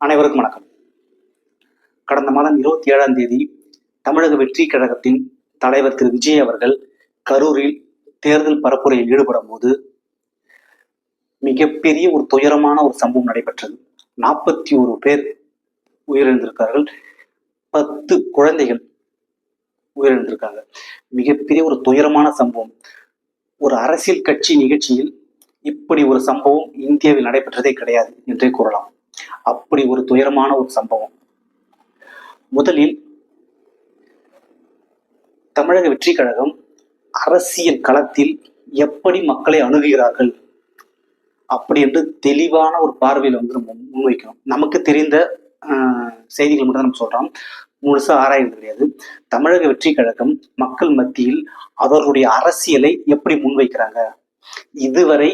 அனைவருக்கும் வணக்கம். கடந்த மாதம் இருபத்தி ஏழாம் தேதி தமிழக வெற்றி கழகத்தின் தலைவர் திரு விஜய் அவர்கள் கரூரில் தேர்தல் பரப்புரையில் ஈடுபடும் போது மிகப்பெரிய ஒரு துயரமான ஒரு சம்பவம் நடைபெற்றது. நாற்பத்தி ஒரு பேர் உயிரிழந்திருக்கார்கள் பத்து குழந்தைகள் உயிரிழந்திருக்காங்க மிகப்பெரிய ஒரு துயரமான சம்பவம். ஒரு அரசியல் கட்சி நிகழ்ச்சியில் இப்படி ஒரு சம்பவம் இந்தியாவில் நடைபெற்றதே கிடையாது என்றே கூறலாம். அப்படி ஒரு துயரமான ஒரு சம்பவம். முதலில் தமிழக வெற்றி கழகம் அரசியல் களத்தில் எப்படி மக்களை அணுகுகிறார்கள் அப்படி என்று தெளிவான ஒரு பார்வையில் வந்து நம்ம முன்வைக்கணும். நமக்கு தெரிந்த செய்திகள் மட்டும் தான் நம்ம சொல்றோம். முழுசா ஆராய்வது கிடையாது. தமிழக வெற்றி கழகம் மக்கள் மத்தியில் அவர்களுடைய அரசியலை எப்படி முன்வைக்கிறாங்க? இதுவரை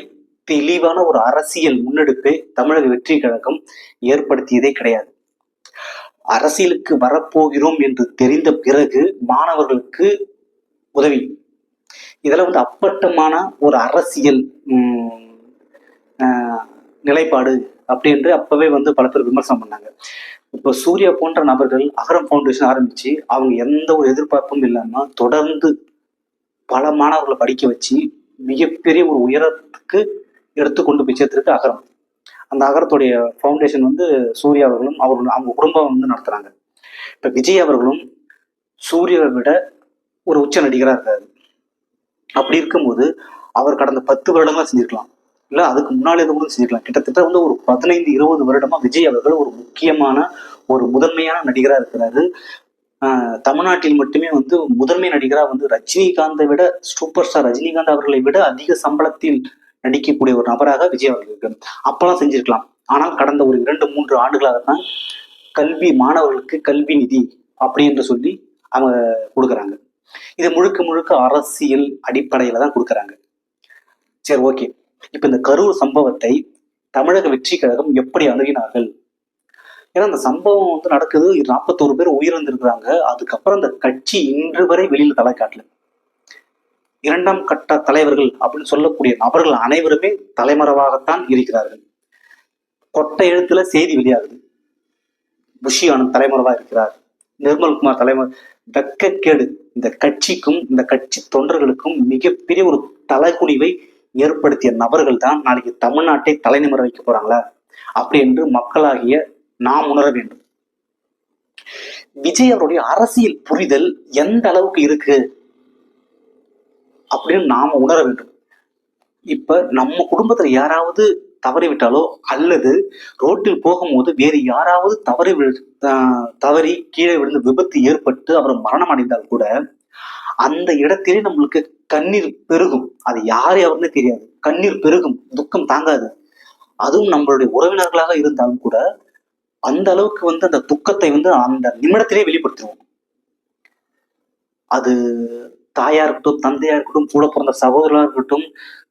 தெளிவான ஒரு அரசியல் முன்னெடுப்பை தமிழக வெற்றி கழகம் ஏற்படுத்தியதே கிடையாது. அரசியலுக்கு வரப்போகிறோம் என்று தெரிந்த பிறகு மாணவர்களுக்கு உதவி. இதெல்லாம் வந்து அப்பட்டமான ஒரு அரசியல் நிலைப்பாடு அப்படின்று அப்பவே வந்து பல பேர் விமர்சனம் பண்ணாங்க. இப்போ சூர்யா போன்ற நபர்கள் அகரம் ஃபவுண்டேஷன் ஆரம்பிச்சு அவங்க எந்த ஒரு எதிர்பார்ப்பும் இல்லாம தொடர்ந்து பல மாணவர்களை படிக்க வச்சு மிகப்பெரிய ஒரு உயரத்துக்கு எடுத்து கொண்டு போய் சேர்த்துருக்கு அகரம். அந்த அகரத்துடைய ஃபவுண்டேஷன் வந்து சூர்யா அவர்களும் அவர் அவங்க குடும்பம் வந்து நடத்துறாங்க. இப்ப விஜய் அவர்களும் சூர்யாவை விட ஒரு உச்ச நடிகராக இருக்காரு. அப்படி இருக்கும்போது அவர் கடந்த பத்து வருடங்களா செஞ்சிருக்கலாம். இல்ல அதுக்கு முன்னாலே இருந்து கூட செஞ்சிருக்கலாம். கிட்டத்தட்ட வந்து ஒரு பதினைந்து இருபது வருடமா விஜய் அவர்கள் ஒரு முக்கியமான ஒரு முதன்மையான நடிகரா இருக்கிறாரு. தமிழ்நாட்டில் மட்டுமே வந்து முதன்மை நடிகரா வந்து ரஜினிகாந்தை விட சூப்பர் ஸ்டார் ரஜினிகாந்த் அவர்களை விட அதிக சம்பளத்தில் நடிக்கக்கூடிய ஒரு நபராக விஜய் அவர்களுக்கு அப்பெல்லாம் செஞ்சிருக்கலாம். ஆனால் கடந்த ஒரு இரண்டு மூன்று ஆண்டுகளாக தான் கல்வி மாணவர்களுக்கு கல்வி நிதி அப்படின்னு சொல்லி அவங்க கொடுக்குறாங்க. இது முழுக்க முழுக்க அரசியல் அடிப்படையில தான் கொடுக்குறாங்க. சரி ஓகே. இப்ப இந்த கரூர் சம்பவத்தை தமிழக வெற்றி கழகம் எப்படி அணுகினார்கள்? ஏன்னா அந்த சம்பவம் வந்து நடக்குது. நாற்பத்தோரு பேர் உயிரிழந்திருக்கிறாங்க. அதுக்கப்புறம் அந்த கட்சி இன்று வரை வெளியில தலை காட்டல இரண்டாம் கட்ட தலைவர்கள் அப்படின்னு சொல்லக்கூடிய நபர்கள் அனைவருமே தலைமறைவாகத்தான் இருக்கிறார்கள். கொட்டை எழுத்துல செய்தி வெளியாகுது. புஷி ஆனந்த் தலைமறைவா இருக்கிறார். நிர்மல்குமார் தலைமுறை வெக்கக்கேடு. இந்த கட்சிக்கும் இந்த கட்சி தொண்டர்களுக்கும் மிகப்பெரிய ஒரு தலைக்குனிவை ஏற்படுத்திய நபர்கள் தான் நாளைக்கு தமிழ்நாட்டை தலைநிமிர வைக்க போறாங்களா? அப்படி என்று மக்களாகிய நாம் உணர வேண்டும். விஜய் அவருடைய அரசியல் புரிதல் எந்த அளவுக்கு இருக்கு? அப்படின்னு நாம உணர வேண்டும். இப்ப நம்ம குடும்பத்துல யாராவது தவறி விட்டாலோ அல்லது ரோட்டில் போகும்போது வேறு யாராவது தவறி விழு தவறி கீழே விழுந்து விபத்து ஏற்பட்டு அவர் மரணம் அடைந்தால் கூட அந்த இடத்திலே நம்மளுக்கு கண்ணீர் பெருகும். அது யார் யாருன்னு தெரியாது. கண்ணீர் பெருகும். துக்கம் தாங்காது. அதுவும் நம்மளுடைய உறவினர்களாக இருந்தாலும் கூட அந்த அளவுக்கு வந்து அந்த துக்கத்தை வந்து அந்த நிமிடத்திலே வெளிப்படுத்துவோம் அது தாயா இருக்கட்டும் தந்தையா இருக்கட்டும் கூட பிறந்த சகோதரா இருக்கட்டும்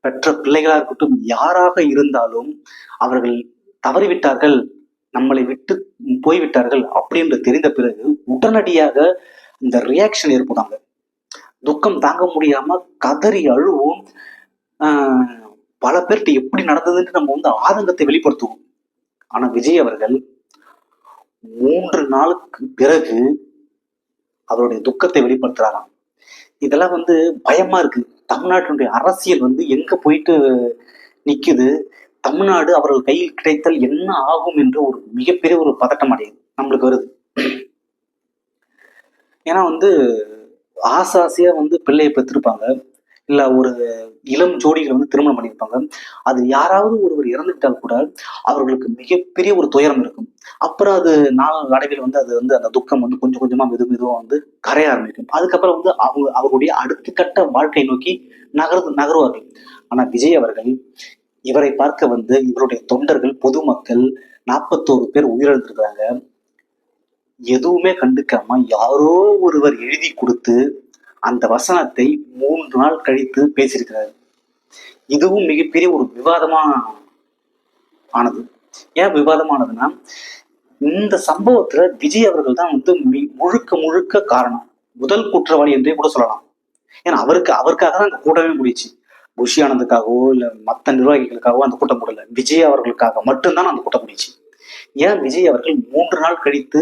பெற்ற பிள்ளைகளா இருக்கட்டும் யாராக இருந்தாலும் அவர்கள் தவறிவிட்டார்கள் நம்மளை விட்டு போய்விட்டார்கள் அப்படி என்று தெரிந்த பிறகு உடனடியாக இந்த ரியாக்ஷன் ஏற்படுறாங்க துக்கம் தாங்க முடியாம கதறி அழுவோம். பல பேர்கிட்ட எப்படி நடந்ததுன்னு நம்ம வந்து ஆதங்கத்தை வெளிப்படுத்துவோம். ஆனா விஜய் அவர்கள் மூன்று நாளுக்கு பிறகு அவருடைய துக்கத்தை வெளிப்படுத்துறாராம். இதெல்லாம் வந்து பயமா இருக்கு. தமிழ்நாட்டினுடைய அரசியல் வந்து எங்க போயிட்டு நிக்குது? தமிழ்நாடு அவர்கள் கையில் கிடைத்தால் என்ன ஆகும் என்று ஒரு மிகப்பெரிய ஒரு பதட்டம் அடையுது. நம்மளுக்கு வருது. ஏன்னா வந்து ஆசை ஆசையா வந்து பிள்ளையை பெற்றிருப்பாங்க. இல்ல ஒரு இளம் ஜோடிகளை வந்து திருமணம் பண்ணியிருப்பாங்க. அது யாராவது ஒருவர் இறந்துவிட்டால் கூட அவர்களுக்கு மிகப்பெரிய ஒரு துயரம் இருக்கும். அப்புறம் அது நாள் அடைவில் வந்து அது வந்து அந்த துக்கம் வந்து கொஞ்சம் கொஞ்சமா மெது மெதுவாக வந்து கரைய ஆரம்பிக்கும். அதுக்கப்புறம் வந்து அவங்க அவருடைய அடுத்த கட்ட வாழ்க்கை நோக்கி நகர்ந்து நகருவார்கள். ஆனா விஜய் அவர்கள் இவரை பார்க்க வந்து இவருடைய தொண்டர்கள் பொதுமக்கள் நாற்பத்தோரு பேர் உயிரிழந்திருக்கிறாங்க. எதுவுமே கண்டுக்காம யாரோ ஒருவர் எழுதி கொடுத்து அந்த வசனத்தை மூன்று நாள் கழித்து பேசியிருக்கிறார். இதுவும் மிகப்பெரிய ஒரு விவாதமா ஆனது. ஏன் விவாதமானதுன்னா இந்த சம்பவத்துல விஜய் அவர்கள் தான் வந்து முழுக்க முழுக்க காரணம். முதல் குற்றவாளி என்றே கூட சொல்லலாம். ஏன்னா அவருக்கு அவருக்காக தான் அந்த கூட்டமே முடிச்சு புஷி ஆனந்துக்காகவோ இல்ல மத்த நிர்வாகிகளுக்காகவோ அந்த கூட்டம் முடியல விஜய் அவர்களுக்காக மட்டும்தான் அந்த கூட்டம் முடிச்சு ஏன் விஜய் அவர்கள் மூன்று நாள் கழித்து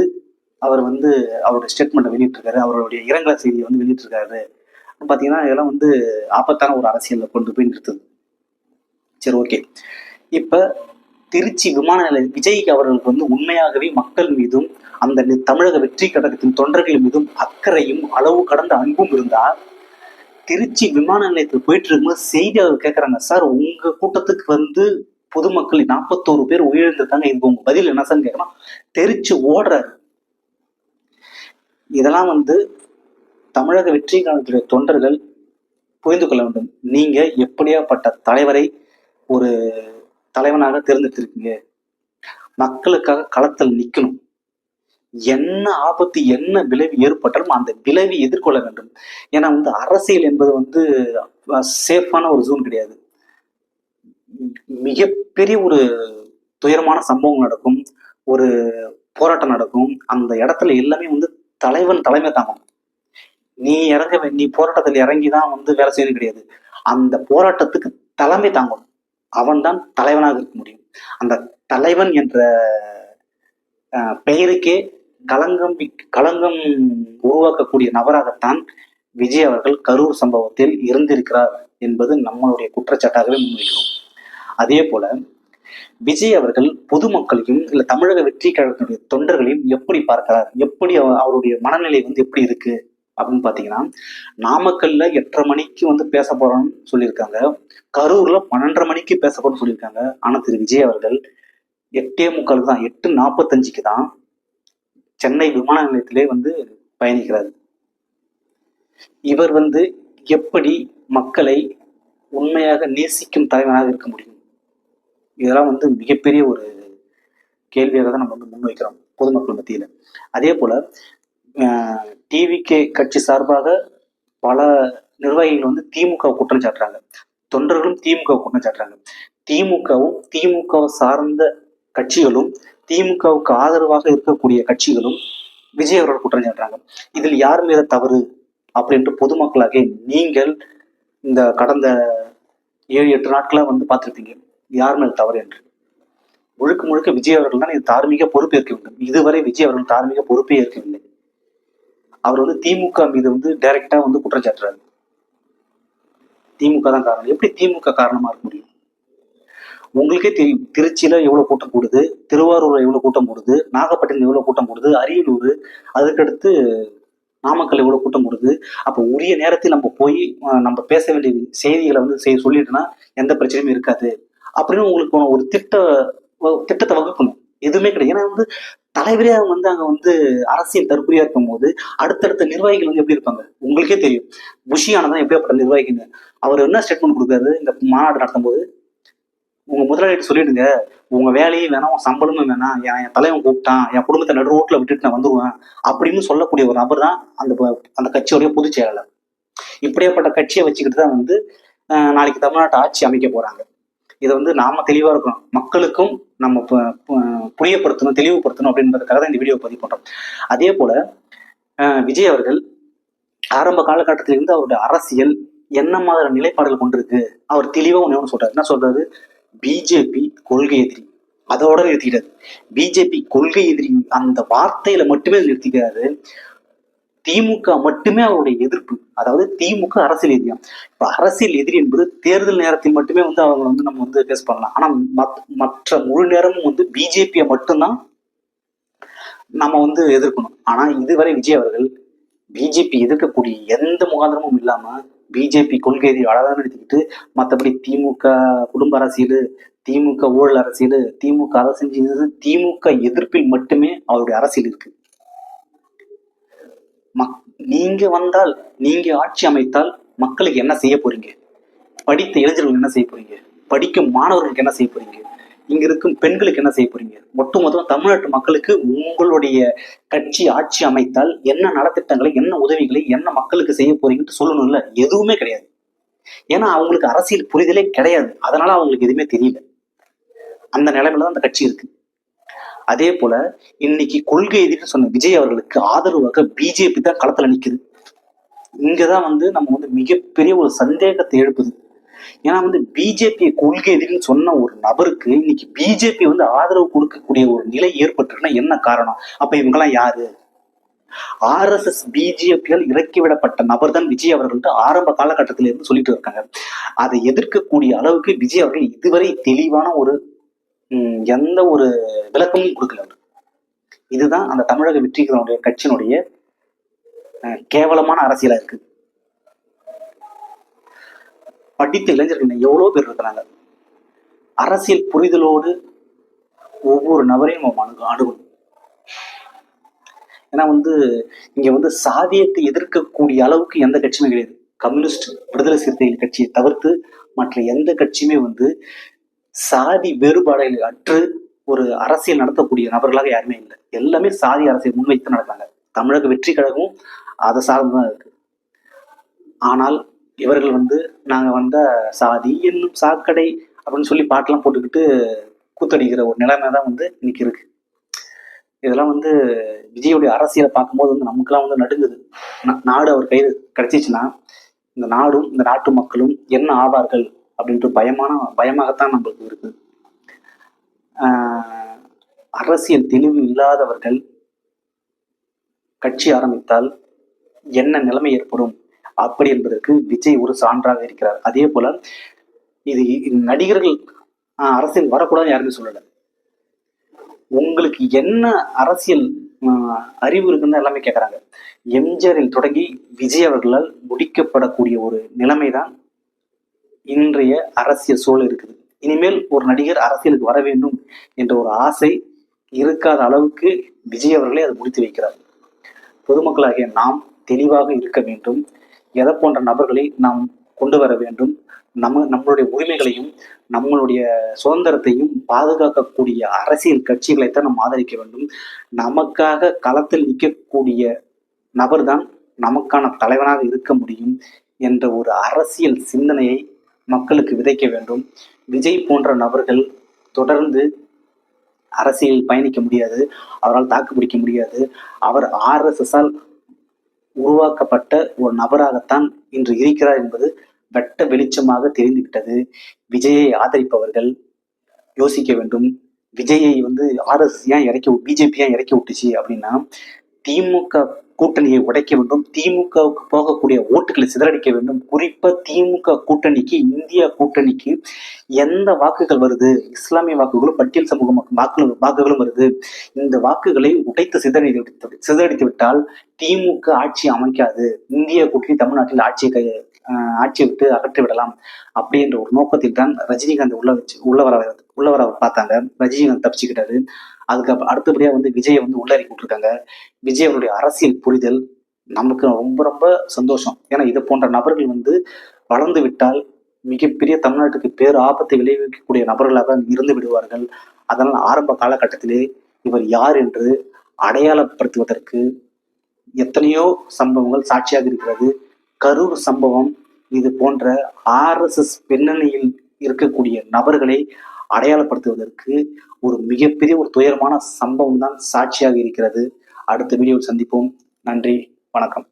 அவர் வந்து அவருடைய ஸ்டேட்மெண்ட்டை வெளியிட்டிருக்காரு. அவருடைய இரங்கல செய்தியை வந்து வெளியிட்டிருக்காரு. பார்த்தீங்கன்னா இதெல்லாம் வந்து ஆபத்தான ஒரு அரசியலில் கொண்டு போய் நிறுத்துது. சரி ஓகே இப்போ திருச்சி விமான நிலைய விஜய் அவர்களுக்கு வந்து உண்மையாகவே மக்கள் மீதும் அந்த தமிழக வெற்றி கழகத்தின் தொண்டர்கள் மீதும் அக்கறையும் அளவு கடந்த அன்பும் இருந்தா திருச்சி விமான நிலையத்தில் போயிட்டு இருக்கும்போது செய்தியாளர் கேட்கறாங்க சார் உங்க கூட்டத்துக்கு வந்து பொதுமக்கள் நாற்பத்தோரு பேர் உயிரிழந்திருக்காங்க. இதுக்கு உங்க பதில் என்ன சார் கேட்கணும் தெரிச்சு ஓடுறாரு. இதெல்லாம் வந்து தமிழக வெற்றி கழகத்துடைய தொண்டர்கள் புரிந்து கொள்ள வேண்டும். நீங்க எப்படியாப்பட்ட தலைவரை ஒரு தலைவனாக தேர்ந்தெடுத்திருக்கீங்க. மக்களுக்காக களத்தில் நிற்கணும் என்ன ஆபத்து என்ன விளைவு ஏற்பட்டாலும் அந்த விளைவை எதிர்கொள்ள வேண்டும். ஏன்னா வந்து அரசியல் என்பது வந்து சேஃபான ஒரு ஜோன் கிடையாது. மிகப்பெரிய ஒரு துயரமான சம்பவம் நடக்கும். ஒரு போராட்டம் நடக்கும். அந்த இடத்துல எல்லாமே வந்து தலைவன் தலைமை தாங்கும். நீ இறங்க நீ போராட்டத்தில் இறங்கி தான் வந்து வேலை செய்யணும் கிடையாது. அந்த போராட்டத்துக்கு தலைமை தாங்கணும் அவன்தான் தலைவனாக இருக்க முடியும். அந்த தலைவன் என்ற பெயருக்கே களங்கம் களங்கம் உருவாக்கக்கூடிய நபராகத்தான் விஜய் அவர்கள் கரூர் சம்பவத்தில் இருந்திருக்கிறார் என்பது நம்மளுடைய குற்றச்சாட்டாகவே முன்வைக்கிறோம். அதே போல விஜய் அவர்கள் பொதுமக்களையும் இல்ல தமிழக வெற்றி கழகத்தினுடைய தொண்டர்களையும் எப்படி பார்க்கிறார்? எப்படி அவ- அவருடைய மனநிலை வந்து எப்படி இருக்கு? அப்படின்னு பார்த்தீங்கன்னா நாமக்கல்ல எட்டரை மணிக்கு வந்து பேச போறோம்னு சொல்லியிருக்காங்க. கரூர்ல பன்னெண்டரை மணிக்கு பேச போறோம்னு சொல்லியிருக்காங்க. ஆனா திரு விஜய் அவர்கள் எட்டே முக்காலுக்கு தான் எட்டு நாற்பத்தஞ்சுக்கு தான் சென்னை விமான நிலையத்திலே வந்து பயணிக்கிறார். இவர் வந்து எப்படி மக்களை உண்மையாக நேசிக்கும் தலைவனாக இருக்க முடியும்? இதெல்லாம் வந்து மிகப்பெரிய ஒரு கேள்வியாக தான் நம்ம வந்து முன்வைக்கிறோம் பொதுமக்கள் மத்தியில். அதே போல டிவிகே கட்சி சார்பாக பல நிர்வாகிகள் வந்து திமுக குற்றம் சாட்டுறாங்க. தொண்டர்களும் திமுக குற்றம் சாட்டுறாங்க. திமுகவும் திமுக சார்ந்த கட்சிகளும் திமுகவுக்கு ஆதரவாக இருக்கக்கூடிய கட்சிகளும் விஜய் அவர்கள் குற்றம் சாட்டுறாங்க. இதில் யார் மீது தவறு அப்படின்ட்டு பொதுமக்களாக நீங்கள் இந்த கடந்த ஏழு எட்டு நாட்களாக வந்து பார்த்துருப்பீங்க. யார் மேல் தவறு என்று. முழுக்க முழுக்க விஜய் அவர்கள் தான் இது தார்மீக பொறுப்பேற்க வேண்டும். இதுவரை விஜய் அவர்கள் தார்மீக பொறுப்பே ஏற்கவில்லை. அவர் வந்து திமுக மீது வந்து டைரக்டா வந்து குற்றம் சாட்டுறாரு. திமுக தான் காரணம். எப்படி திமுக காரணமா இருக்க முடியும்? உங்களுக்கே தெரியும். திருச்சியில எவ்வளவு கூட்டம் கூடுது திருவாரூர்ல எவ்வளவு கூட்டம் கூடுது நாகப்பட்டினம் எவ்வளவு கூட்டம் கூடுது அரியலூர் அதுக்கடுத்து நாமக்கல் எவ்வளோ கூட்டம் போடுது அப்போ உரிய நேரத்தில் நம்ம போய் நம்ம பேச வேண்டிய செய்திகளை வந்து செய்ய சொல்லிட்டோம்னா எந்த பிரச்சனையும் இருக்காது. அப்படின்னு உங்களுக்கு ஒரு திட்ட திட்டத்தை வகுக்கணும். எதுவுமே கிடையாது. ஏன்னா வந்து தலைவரே வந்து அங்க வந்து அரசியல் தற்கொலையா இருக்கும் போது அடுத்தடுத்த நிர்வாகிகள் வந்து எப்படி இருப்பாங்க? உங்களுக்கே தெரியும். புஷி ஆனதான் எப்படியாப்பட்ட நிர்வாகிங்க அவர் என்ன ஸ்டேட்மெண்ட் கொடுக்காரு இந்த மாநாடு நடத்தும் போது உங்க முதலாளிகிட்ட சொல்லிடுங்க. உங்க வேலையும் வேணாம் உங்க சம்பளமும் வேணாம். என் என் தலைவன் கூப்பிட்டான். என் குடும்பத்தை நடு ரோட்ல விட்டுட்டு நான் வந்துருவேன் அப்படின்னு சொல்லக்கூடிய ஒரு நபர் தான் அந்த அந்த கட்சியோடைய பொதுச் செயலாளர். இப்படியாப்பட்ட கட்சியை வச்சுக்கிட்டு தான் வந்து நாளைக்கு தமிழ்நாட்டை ஆட்சி அமைக்க போறாங்க. இதை வந்து நாம தெளிவா இருக்கணும். மக்களுக்கும் நம்ம பு- புரியப்படுத்தணும் தெளிவுபடுத்தணும் அப்படின்றதுக்காக தான் இந்த வீடியோ பதிவு பண்றோம். அதே போல விஜய் அவர்கள் ஆரம்ப காலகட்டத்திலிருந்து அவருடைய அரசியல் என்ன மாதிரி நிலைப்பாடுகள் கொண்டிருக்கு அவர் தெளிவா ஒண்ணு ஒன்று சொல்றாரு. என்ன சொல்றாரு? பிஜேபி கொள்கை எதிரி. அதோட நிறுத்திக்கிறாரு பிஜேபி கொள்கை எதிரி அந்த வார்த்தையில மட்டுமே நிறுத்திக்கிறாரு. திமுக மட்டுமே அவருடைய எதிர்ப்பு. அதாவது திமுக அரசியல் எதிரியா? இப்ப அரசியல் எதிரி என்பது தேர்தல் நேரத்தில் மட்டுமே வந்து அவங்க வந்து நம்ம வந்து பேஸ் பண்ணலாம். ஆனா மத்- மற்ற முழு நேரமும் வந்து பிஜேபியை மட்டும்தான் நம்ம வந்து எதிர்க்கணும். ஆனா இதுவரை விஜய் அவர்கள் பிஜேபி எதிர்க்கக்கூடிய எந்த முகாந்திரமும் இல்லாம பிஜேபி கொள்கை எதிரி அழகாக எடுத்துக்கிட்டு மற்றபடி திமுக குடும்ப அரசியல் திமுக ஊழல் அரசியல் திமுக அரசு செஞ்சது திமுக எதிர்ப்பில் மட்டுமே அவருடைய அரசியல் இருக்கு. மக்- நீங்க வந்தால் நீங்க ஆட்சி அமைத்தால் மக்களுக்கு என்ன செய்ய போறீங்க? படித்த இளைஞர்களுக்கு என்ன செய்ய போறீங்க? படிக்கும் மாணவர்களுக்கு என்ன செய்ய போறீங்க? இங்க இருக்கும் பெண்களுக்கு என்ன செய்ய போறீங்க? ஒட்டுமொத்தமா தமிழ்நாட்டு மக்களுக்கு உங்களுடைய கட்சி ஆட்சி அமைத்தால் என்ன நலத்திட்டங்களை என்ன உதவிகளை என்ன மக்களுக்கு செய்ய போறீங்கன்னு சொல்லணும்ல? எதுவுமே கிடையாது. ஏன்னா அவங்களுக்கு அரசியல் புரிதலே கிடையாது. அதனால அவங்களுக்கு எதுவுமே தெரியல. அந்த நிலைமையில தான் அந்த கட்சி இருக்கு. அதே போல இன்னைக்கு கொள்கை எதிர்த்து சொன்ன விஜய் அவர்களுக்கு ஆதரவாக பிஜேபி தான் களத்துல நிக்குது. இங்கதான் வந்து நம்ம வந்து மிகப்பெரிய ஒரு சந்தேகத்தை எழுப்புது. ஏன்னா வந்து பிஜேபி கொள்கை எதிரின்னு சொன்ன ஒரு நபருக்கு இன்னைக்கு பிஜேபி வந்து ஆதரவு கொடுக்கக்கூடிய ஒரு நிலை ஏற்பட்டிருக்குன்னா என்ன காரணம்? அப்ப இவங்கெல்லாம் யாரு? ஆர்எஸ்எஸ் பிஜேபியால் இறக்கிவிடப்பட்ட நபர் தான் விஜய் அவர்கள்ட்ட ஆரம்ப காலகட்டத்தில இருந்து சொல்லிட்டு இருக்காங்க. அதை எதிர்க்கக்கூடிய அளவுக்கு விஜய் அவர்கள் இதுவரை தெளிவான ஒரு எந்த ஒரு விளக்கமும் கொடுக்கல அவர். இதுதான் அந்த தமிழக வெற்றிகளுடைய கட்சியினுடைய கேவலமான அரசியலா இருக்கு. படித்த இளைஞர்கள் எவ்வளவு பேர் இருக்கிறாங்க. அரசியல் புரிதலோடு ஒவ்வொரு நபரையும் நம்ம அணுகு அணுகணும். ஏன்னா வந்து இங்க வந்து சாதியத்தை எதிர்க்கக்கூடிய அளவுக்கு எந்த கட்சியுமே கிடையாது. கம்யூனிஸ்ட் விடுதலை சிறுத்தைகள் கட்சியை தவிர்த்து மற்ற எந்த கட்சியுமே வந்து சாதி வேறுபாடுகள் அற்று ஒரு அரசியல் நடத்தக்கூடிய நபர்களாக யாருமே இல்லை. எல்லாமே சாதி அரசியல் முன்வைத்து நடத்தாங்க தமிழக வெற்றி கழகமும் அதை சார்ந்துதான் இருக்கு. ஆனால் இவர்கள் வந்து நாங்கள் வந்த சாதி என்னும் சாக்கடை அப்படின்னு சொல்லி பாட்டெல்லாம் போட்டுக்கிட்டு கூத்தடிக்கிற ஒரு நிலைமை தான் வந்து இன்னைக்கு இருக்கு. இதெல்லாம் வந்து விஜயுடைய அரசியலை பார்க்கும்போது வந்து நமக்குலாம் வந்து நடுங்குது. நாடு அவர் கைது கிடைச்சிச்சுன்னா இந்த நாடும் இந்த நாட்டு மக்களும் என்ன ஆவார்கள்? அப்படின்ட்டு பயமான பயமாகத்தான் நம்மளுக்கு இருக்கு. அரசியல் தெளிவு இல்லாதவர்கள் கட்சி ஆரம்பித்தால் என்ன நிலைமை ஏற்படும்? அப்படி என்பதற்கு விஜய் ஒரு சான்றாக இருக்கிறார். அதே போல இது நடிகர்கள் அரசியல் வரக்கூடாதுன்னு யாருமே சொல்லலை. உங்களுக்கு என்ன அரசியல் அறிவு இருக்குன்னு எல்லாமே கேட்குறாங்க எம்ஜிஆரில் தொடங்கி விஜய் அவர்களால் முடிக்கப்படக்கூடிய ஒரு நிலைமை தான் இன்றைய அரசியல் சூழல் இருக்குது. இனிமேல் ஒரு நடிகர் அரசியலுக்கு வர வேண்டும் என்ற ஒரு ஆசை இருக்காத அளவுக்கு விஜய் அவர்களே அதை முடித்து வைக்கிறார். பொதுமக்களாகிய நாம் தெளிவாக இருக்க வேண்டும். எதை போன்ற நபர்களை நாம் கொண்டு வர வேண்டும். நம்ம நம்மளுடைய உரிமைகளையும் நம்மளுடைய சுதந்திரத்தையும் பாதுகாக்கக்கூடிய அரசியல் கட்சிகளைத்தான் நாம் ஆதரிக்க வேண்டும். நமக்காக களத்தில் நிற்கக்கூடிய நபர்தான் நமக்கான தலைவனாக இருக்க முடியும் என்ற ஒரு அரசியல் சிந்தனையை மக்களுக்கு விதைக்க வேண்டும். விஜய் போன்ற நபர்கள் தொடர்ந்து அரசியலில் பயணிக்க முடியாது. அவரால் தாக்கு பிடிக்க முடியாது. அவர் ஆர்எஸ்எஸ்ஸால் உருவாக்கப்பட்ட ஒரு நபராகத்தான் இன்று இருக்கிறார் என்பது வெட்ட வெளிச்சமாக தெரிந்துவிட்டது. விஜயை ஆதரிப்பவர்கள் யோசிக்க வேண்டும். விஜயை வந்து ஆர்எஸ் ஏன் இறக்கி பிஜேபி ஏன் இறக்கி விட்டுச்சு அப்படின்னா திமுக கூட்டணியை உடைக்க வேண்டும். திமுகவுக்கு போகக்கூடிய ஓட்டுகளை சிதறடிக்க வேண்டும். குறிப்பா திமுக கூட்டணிக்கு இந்தியா கூட்டணிக்கு எந்த வாக்குகள் வருது? இஸ்லாமிய வாக்குகளும் பட்டியல் சமூக வாக்குகள் வாக்குகளும் வருது. இந்த வாக்குகளை உடைத்து சிதறடித்து சிதறடித்து விட்டால் திமுக ஆட்சி அமைக்காது. இந்திய கூட்டணி தமிழ்நாட்டில் ஆட்சியை கை ஆட்சியை விட்டு அகற்றி விடலாம் அப்படின்ற ஒரு நோக்கத்தில் தான் ரஜினிகாந்த் உள்ள வச்சு உள்ள வர உள்ள வர பார்த்தாங்க. ரஜினிகாந்த் தப்பிச்சுக்கிட்டாரு. அதுக்கு அடுத்தபடியாக வந்து விஜயை வந்து உள்ளறக்கி விட்டுருக்காங்க விஜய் அவருடைய அரசியல் புரிதல் நமக்கு ரொம்ப ரொம்ப சந்தோஷம். ஏன்னா இது போன்ற நபர்கள் வந்து வளர்ந்து விட்டால் மிகப்பெரிய தமிழ்நாட்டுக்கு பேர் ஆபத்தை விளைவிக்கக்கூடிய நபர்களாக இருந்து விடுவார்கள். அதனால் ஆரம்ப காலகட்டத்திலே இவர் யார் என்று அடையாளப்படுத்துவதற்கு எத்தனையோ சம்பவங்கள் சாட்சியாக இருக்கிறது. கரூர் சம்பவம் இது போன்ற ஆர்எஸ்எஸ் பின்னணியில் இருக்கக்கூடிய நபர்களை அடையாளப்படுத்துவதற்கு ஒரு மிகப்பெரிய ஒரு துயரமான சம்பவம் தான் சாட்சியாக இருக்கிறது. அடுத்த வீடியோவில் சந்திப்போம். நன்றி. வணக்கம்.